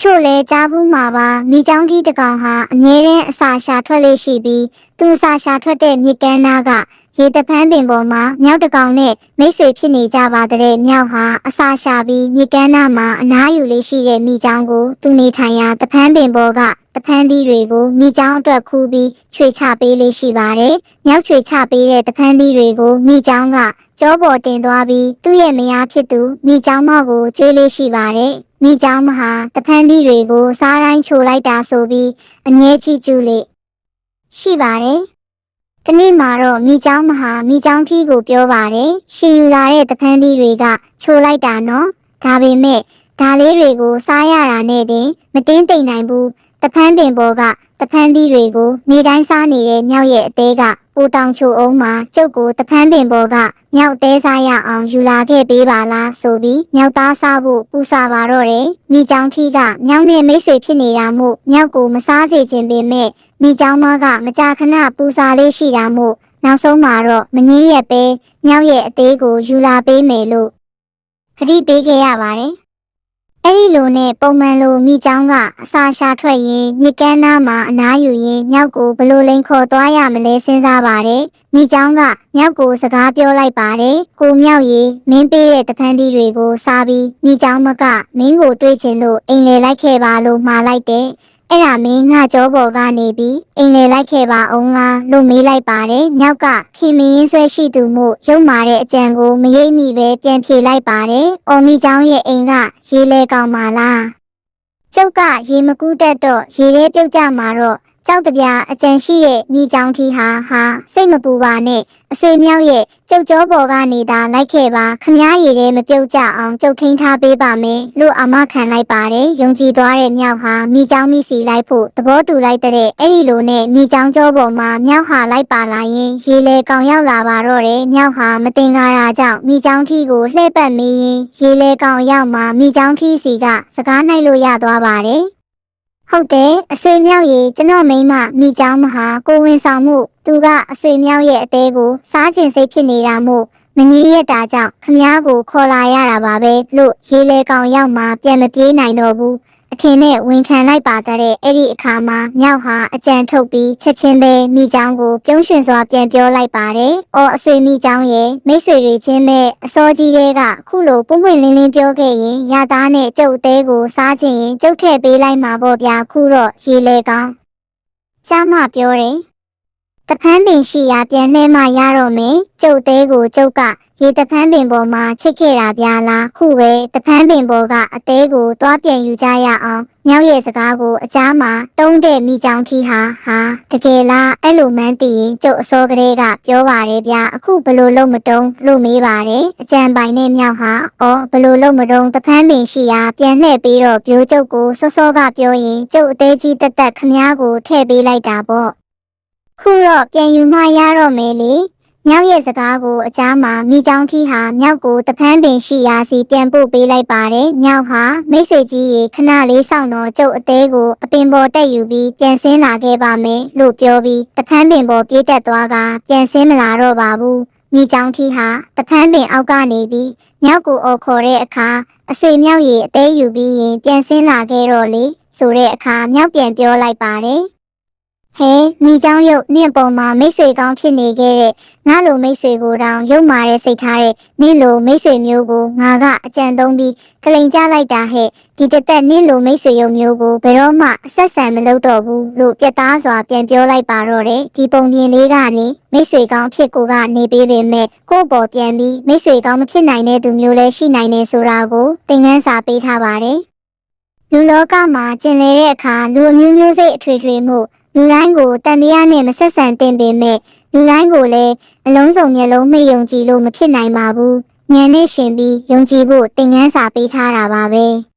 ချို့လဲကြားဘူးမှာပါမိချောင်းကြီးတစ်ကောင်ဟာအမြဲတမ်းအစာရှာထွက်လေးရှိပြီးသူအစာရှာထွက်တဲ့မြစ်ကမ်းနားက ရေတပန်းပင်ပေါ်မှာမြောက်တစ်ကောင်နဲ့မိတ်ဆွေဖြစ်နေကြပါတဲ့မြောက်ဟာအစာရှာပြီးမြစ်ကမ်းနားမှာအနားယူလေးရှိတဲ့မိချောင်းကိုသူနေထိုင်ရာတပန်းပင်ပေါ်ကတပန်းသီးတွေကိုမိချောင်းအတွက်ခူးပြီးချွေချပေးလေးရှိပါတယ်။မြောက်ချွေချပေးတဲ့တပန်းသီးတွေကိုမိချောင်းကကြောပေါ်တင်သွားပြီးသူ့ရဲ့မယားဖြစ်သူမိချောင်းမောက်ကိုကျွေးလေးရှိပါတယ်။မိချောင်းမဟာတပန်းသီးတွေကိုစားတိုင်းချိုလိုက်တာဆိုပြီးအငဲချီကျူးလေးရှိပါတယ်။ တနေ့မှာတော့မိချောင်းမဟာမိချောင်းထီးကိုပြောပါတယ်ရှင်ယူလာတဲ့တဖန်းသီးတွေကချိုလိုက်တာနော်ဒါပေမဲ့ဒါလေးတွေကိုစားရတာနဲ့တင်မတင်းတိမ်နိုင်ဘူး တဖန်းပင်ပေါ်ကတဖန်းသီးတွေကိုနေတိုင်းစားနေတဲ့မြောက်ရဲ့အသေးကပူတောင်ချိုအောင်မှာကျုပ်ကိုတဖန်းပင်ပေါ်ကမြောက်သေးစားရအောင်ယူလာခဲ့ပေးပါလားဆိုပြီးမြောက်သားစားဖို့ပူစားပါတော့တယ်မိချောင်းထီးကမြောက်နဲ့မိတ်ဆွေဖြစ်နေတာမို့မြောက်ကိုမစားစေခြင်းပင်မဲ့မိချောင်းမကမကြာခဏပူစားလေးရှိတာမို့နောက်ဆုံးမှာတော့မငင်းရက်ပဲမြောက်ရဲ့အသေးကိုယူလာပေးမယ်လို့ခရီးပေးခဲ့ရပါတယ် အဲ့ဒီလိုနဲ့ပုံမှန်လိုမိချောင်းကအစာရှာထွက်ရင်မြစ်ကမ်းနားမှာအနားယူရင်မြောက်ကိုဘလို့လိန်ခေါ်သွားရမလဲစဉ်းစားပါတယ်။မိချောင်းကမြောက်ကိုစကားပြောလိုက်ပါတယ်။ကိုမြောက်ရေမင်းပေးတဲ့တဖန်တီးတွေကိုစားပြီးမိချောင်းမကမင်းကိုတွေ့ချင်လို့အိမ်လေလိုက်ခဲ့ပါလို့မှာလိုက်တယ်။ အဲ့ဒါမင်းငါကြောပေါ်ကနေပြီးအိမ်လေလိုက်ခဲ့ပါအောင်လားလို့မေးလိုက်ပါတယ်။မြောက်ကခင်မင်းဆွဲရှိသူမို့ရုံမာတဲ့အကြံကိုမရိပ်မိပဲပြန်ဖြေလိုက်ပါတယ်။အော်မီချောင်းရဲ့အိမ်ကရေလဲကောင်းပါလား။ကျုပ်ကရေမကူးတတ်တော့ရေထဲပြုတ်ကြမှာတော့ ကြောက်တပြားအကြံရှိရဲ့မိချောင်းထီဟာဟာစိတ်မပူပါနဲ့အဆွေမြောက်ရဲ့ကျုပ်ကြောပေါ်ကနေသာလိုက်ခဲ့ပါခမားရည်ထဲမပြုတ်ကြအောင်ကျုပ်ထိန်းထားပေးပါမယ်လို့အမခံလိုက်ပါတယ်ယုံကြည်သွားတဲ့မြောက်ဟာမိချောင်းမိစီလိုက်ဖို့သဘောတူလိုက်တဲ့အဲ့ဒီလိုနဲ့မိချောင်းကြောပေါ်မှာမြောက်ဟာလိုက်ပါလာရင်ရေလေကောင်ရောက်လာပါတော့တယ်မြောက်ဟာမတင်ကားတာကြောင့်မိချောင်းထီကိုလှည့်ပတ်မေးရင်ရေလေကောင်ရောက်မှမိချောင်းထီစီကစကားနိုင်လို့ရသွားပါတယ် ဟုတ်တယ်အဆွေမြောက်ရေကျွန်တော်မိန်းမမိချောင်းမဟာကိုဝင်ဆောင်မှု သူကအဆွေမြောက်ရဲ့အသေးကိုစားကျင်စိတ်ဖြစ်နေတာမို့မငီးရတာကြောင့်ခမားကိုခေါ်လာရတာပါပဲလို့ရေလေကောင်ရောက်မှပြန်မပြေးနိုင်တော့ဘူး အထင်နဲ့ဝန်ခံလိုက်ပါတဲ့အဲ့ဒီအခါမှာမြောက်ဟာအကြံထုတ်ပြီးချက်ချင်းပဲမိချောင်းကိုပြုံးရွှင်စွာပြန်ပြောလိုက်ပါတယ်။အော်အဆွေမိချောင်းရဲ့မိတ်ဆွေတွေချင်းပဲအစောကြီးရဲ့ကခုလိုပွင့်ပွင့်လင်းလင်းပြောခဲ့ရင်ရသားနဲ့ကျုပ်သေးကိုစားခြင်းရင်ကျုပ်ထည့်ပေးလိုက်မှာပေါ့ဗျာခုတော့ရေလေကောင်း။ကြားမပြောတယ်။ တဖန်းပင်ရှိရာပြန်လှဲမှရတော့မယ်။ကျုပ်သေးကိုကျုပ်ကရေတဖန်းပင်ပေါ်မှာချစ်ခဲ့တာဗျာလားခုပဲတဖန်းပင်ပေါ်ကအသေးကိုတွားပြန်ယူကြရအောင်မြောက်ရဲ့စကားကိုအကြားမှာတုံးတဲ့မိချောင်းထီဟာဟာတကယ်လားအဲ့လိုမှန်းသိရင်ကျုပ်အစောကလေးကပြောပါတယ်ဗျာအခုဘလို့လုံးမတုံးလို့မေးပါတယ်အကြံပိုင်နဲ့မြောက်ဟာအော်ဘလို့လုံးမတုံးတဖန်းပင်ရှိရာပြန်လှည့်ပြီးတော့ပြိုးကျုပ်ကိုစောစောကပြောရင်ကျုပ်အသေးကြီးတက်တက်ခမားကိုထည့်ပေးလိုက်တာပေါ့ ခုတော့ပြန်ယူမှရတော့မယ်လေမြောက်ရဲ့စကားကိုအကြားမှာမိချောင်းထီးဟာမြောက်ကိုတဖန်းပင်ရှိရာစီပြန်ပို့ပေးလိုက်ပါတယ်။မြောက်ဟာမိတ်ဆွေကြီးရေခဏလေးစောင့်တော့ကျုပ်အသေးကိုအပင်ပေါ်တက်ယူပြီးပြန်ဆင်းလာခဲ့ပါမယ်လို့ပြောပြီးတဖန်းပင်ပေါ်ပြေးတက်သွားကပြန်ဆင်းမလာတော့ပါဘူး။မိချောင်းထီးဟာတဖန်းပင်အောက်ကနေပြီးမြောက်ကိုအော်ခေါ်တဲ့အခါအဆွေမြောက်ရေအသေးယူပြီးရင်ပြန်ဆင်းလာခဲ့တော့လေဆိုတဲ့အခါမြောက်ပြန်ပြောလိုက်ပါတယ်။ ဟဲမိเจ้าရုပ်နင့်ပေါ်မှာမိတ်ဆွေကောင်းဖြစ်နေခဲ့တဲ့ငါလိုမိတ်ဆွေကိုတောင်ရုပ်မာတဲ့စိတ်ထားတဲ့နင့်လိုမိတ်ဆွေမျိုးကိုငါကအကြံသုံးပြီးကလိန်ကြလိုက်တာဟဲ့ဒီတစ်သက်နင့်လိုမိတ်ဆွေရုပ်မျိုးကိုဘယ်တော့မှအဆက်ဆံမလုပ်တော့ဘူးလို့ပြတ်သားစွာပြန်ပြောလိုက်ပါတော့တယ်ဒီပုံပြင်လေးကနေမိတ်ဆွေကောင်းဖြစ်ကိုကနေပေးပေမဲ့ကိုယ့်ပေါ်ပြန်ပြီးမိတ်ဆွေကောင်းမဖြစ်နိုင်တဲ့သူမျိုးလည်းရှိနိုင်တယ်ဆိုတာကိုသင်ခန်းစာပေးထားပါတယ်လူလောကမှာကျင်လည်တဲ့အခါလူအမျိုးမျိုးစိတ်အထွေထွေမှု လူတိုင်းကိုတန်တရားနဲ့မဆက်ဆံသင့်ပေမဲ့လူတိုင်းကိုလည်းအလုံးစုံမျက်လုံးမိတ်ယုံကြည်လို့မဖြစ်နိုင်ပါဘူး။ဉာဏ်နဲ့ရှင်ပြီးယုံကြည်ဖို့သင်ခန်းစာပေးထားတာပါပဲ။